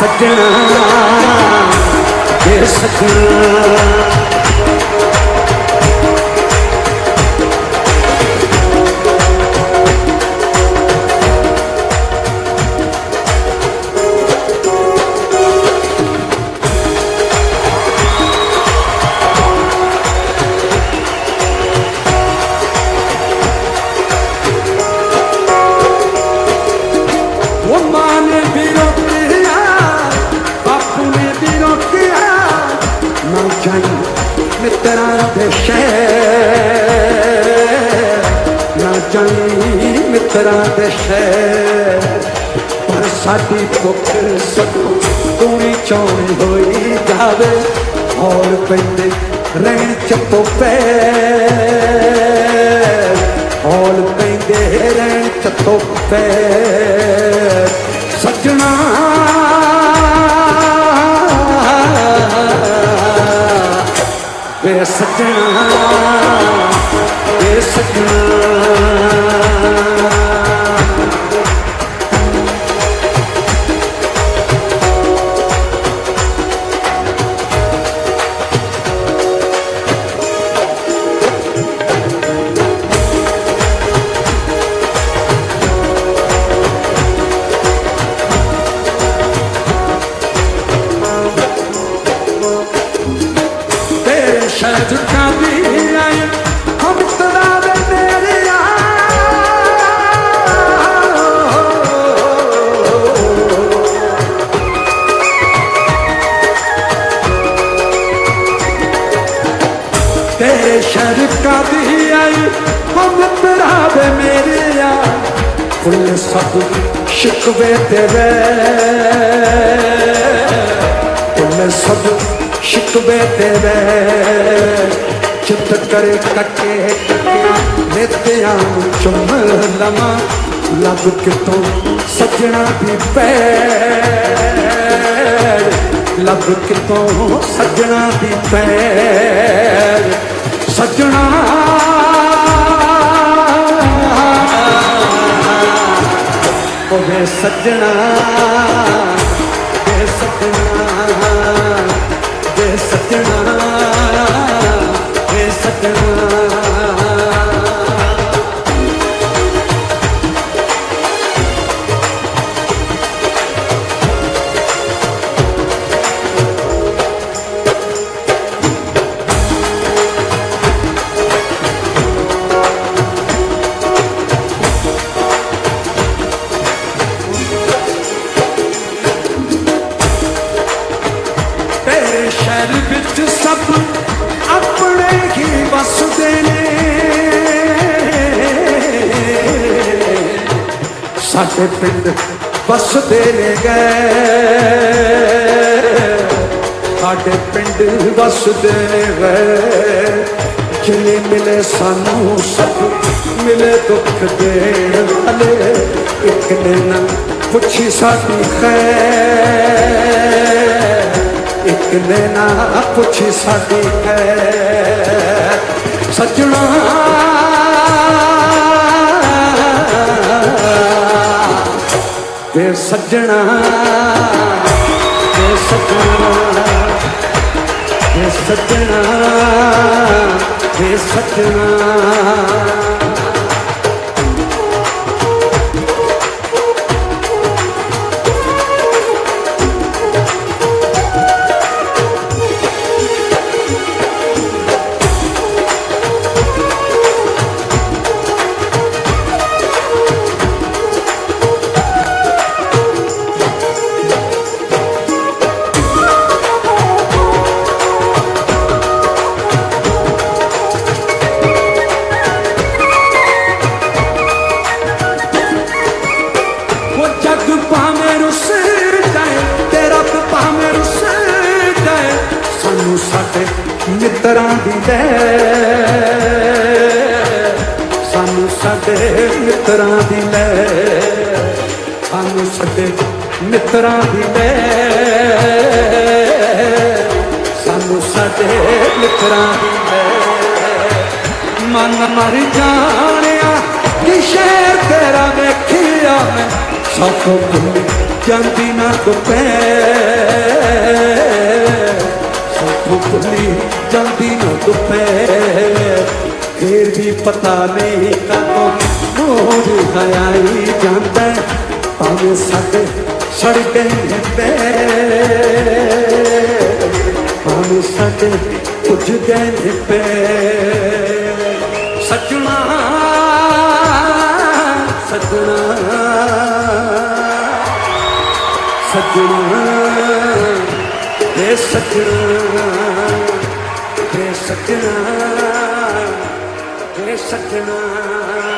ਸੱਜਣਾ ਵੇ ਸੱਜਣਾ। ਜਾਈ ਮਿੱਤਰਾਂ ਦੇ ਸ਼ਹਿਰ, ਪਰ ਸਾਡੀ ਭੁੱਖ ਸਗੋਂ ਤੂੜੀ ਚੌਣੀ ਹੋਈ ਜਾਵੇ। ਹੌਲ ਪੈਂਦੇ ਰਹਿਣ ਚੱਪੋ ਪੈ ਹੌਲ ਪੈਂਦੇ ਰਹਿਣ ਚੱਪੋ ਪੈ ਸੱਜਣਾ, ਵੇ ਸੱਜਣਾ ਵੇ ਸੱਜਣਾ। ਤੇਰੇ ਸ਼ਹਿਦ ਕਾਦੀ ਆਈ ਹਮ ਤਰਾ ਦੇ ਮੇਰੇ ਆ ਫੁੱਲ ਸਭ ਸ਼ਿਕਵੇ ਤੇਰੇ। ਤੁਮ ਸਭ ਸ਼ਿਕਵੇ ਤੇਰੇ। ਚਿੱਤ ਕਰੇ ਕੱਕੇ ਨਿਤਿਆਂ ਨੂੰ ਚੁੰਮ ਲਵਾਂ। ਲੱਭ ਕਿਤੋਂ ਸੱਜਣਾ ਦੀ ਪੈੜ ਲੱਭ ਕਿਤੋਂ ਸੱਜਣਾ ਦੀ ਪੈੜ ਸੱਜਣਾ। ਓਏ ਸੱਜਣਾ ਵੇ ਸੱਜਣਾ ਵੇ ਸੱਜਣਾ ਵੇ ਸੱਜਣਾ। ਸ਼ਹਿਰ ਵਿੱਚ ਸਭ ਆਪਣੇ ਹੀ ਵਸਦੇ ਨੇ। ਸਾਡੇ ਪਿੰਡ ਵਸਦੇ ਨੇ ਗਏ ਸਾਡੇ ਪਿੰਡ ਵਸਦੇ ਨੇ ਗਏ ਜਿਨੇ ਮਿਲੇ ਸਾਨੂੰ ਸਭ ਮਿਲੇ ਦੁੱਖ ਦੇਣ ਵਾਲੇ। ਇੱਕ ਦਿਨ ਪੁੱਛੀ ਸਾਡੀ ਖੈਰ। ਇੱਕ ਨੇ ਨਾ ਪੁੱਛੀ ਸਾਡੀ ਖੈਰ ਸੱਜਣਾ। ਤੇ ਸੱਜਣਾ। ਤੇ ਸੱਜਣਾ। ਤੇ ਸੱਜਣਾ। ਤੇ ਸੱਜਣਾ। ਸਾਨੂੰ ਮਿੱਤਰਾਂ ਦੀ ਲੈ। ਸਾਨੂੰ ਸਾਡੇ ਮਿੱਤਰਾਂ ਦੀ ਲੈ। ਸਾਨੂੰ ਸਾਡੇ ਮਿੱਤਰਾਂ ਦੀ ਲੈ। ਸਾਨੂੰ ਸਾਡੇ ਮਿੱਤਰਾਂ ਦੀ ਲੈ। ਮਨ ਮਰ ਜਾਣਿਆ ਕਿ ਸ਼ਹਿਰ ਤੇਰਾ ਵੇਖਿਆ ਮੈਂ। ਸਾਥੋਂ ਭੁੱਲ ਜਾਂਦੀ ਨਾ ਦੁਪਹਿਰ ਸਾਥੋਂ ਭੁੱਲੀ ਜਾਂਦੀ ਨਾ ਦੁਪਹਿਰ ਫੇਰ ਵੀ ਪਤਾ ਨਹੀਂ ਕਦੋਂ ਮੋੜ ਆਈ ਜਾਂਦਾ। ਹੈ, ਭਾਵੇਂ ਸਾਡੇ ਸੜ ਗਏ ਪੈਰ ਭਾਵੇਂ ਸਾਡੇ ਕੁਝ ਗਏ ਪੈਰ ਸੱਜਣਾ ਸੱਜਣਾ ਸੱਜਣਾ ਏ ਸੱਜਣਾ। ਸੱਜਣਾ ਏ ਸੱਜਣਾ।